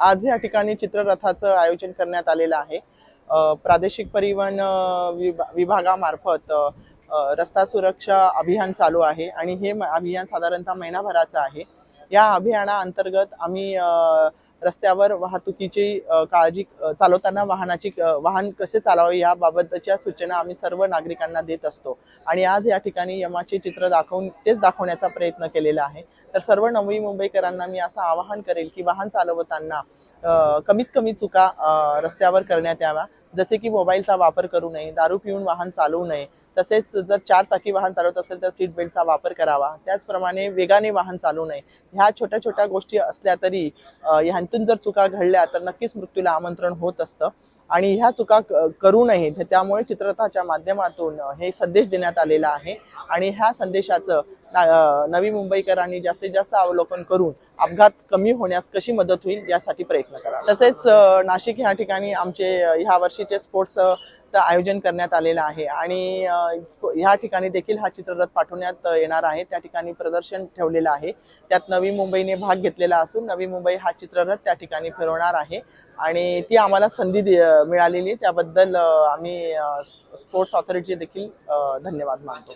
आज या ठिकाणी चित्ररथाचं आयोजन करण्यात आलेलं आहे. प्रादेशिक परिवहन विभा- विभागामार्फत रस्ता सुरक्षा अभियान चालू आहे आणि हे म- अभियान साधारणतः महिनाभराचं आहे. या अभियानाअंतर्गत आम्ही रस्त्यावर वाहतुकीची काळजी चालवताना वाहनाची वाहन कसे चालावे याबाबतच्या सूचना आम्ही सर्व नागरिकांना देत असतो. आणि आज या ठिकाणी यमाचे चित्र दाखवून तेच दाखवण्याचा प्रयत्न केलेला आहे. तर सर्व नवी मुंबईकरांना मी असं आवाहन करेल की वाहन चालवताना कमीत कमी चुका रस्त्यावर करण्यात याव्या. जसे की मोबाईलचा वापर करू नये दारू पिऊन वाहन चालवू नये तसेच जर चार चाकी वाहन चालवत असेल तर सीट बेल्टचा वापर करावा. त्याचप्रमाणे वेगाने वाहन चालू नये. ह्या छोट्या छोट्या गोष्टी असल्या तरी ह्यांतून जर चुका घडल्या तर नक्कीच मृत्यूला आमंत्रण होत असतं. आणि ह्या चुका करू नये. त्यामुळे चित्ररथाच्या माध्यमातून हे संदेश देण्यात आलेला आहे. आणि ह्या संदेशाचं नवी मुंबईकरांनी जास्तीत जास्त अवलोकन करून अपघात कमी होण्यास कशी मदत होईल यासाठी प्रयत्न करा. तसेच नाशिक ह्या ठिकाणी आमचे ह्या वर्षीचे स्पोर्ट्स चं आयोजन करण्यात आलेलं आहे. आणि ह्या ठिकाणी देखील हा चित्ररथ पाठवण्यात येणार आहे. त्या ठिकाणी प्रदर्शन ठेवलेलं आहे. त्यात नवी मुंबईने भाग घेतलेला असून नवी मुंबई हा चित्ररथ त्या ठिकाणी फिरवणार आहे. आणि ती आम्हाला संधी मिळालेली. त्याबद्दल आम्ही स्पोर्ट्स ऑथॉरिटी देखील धन्यवाद मानतो.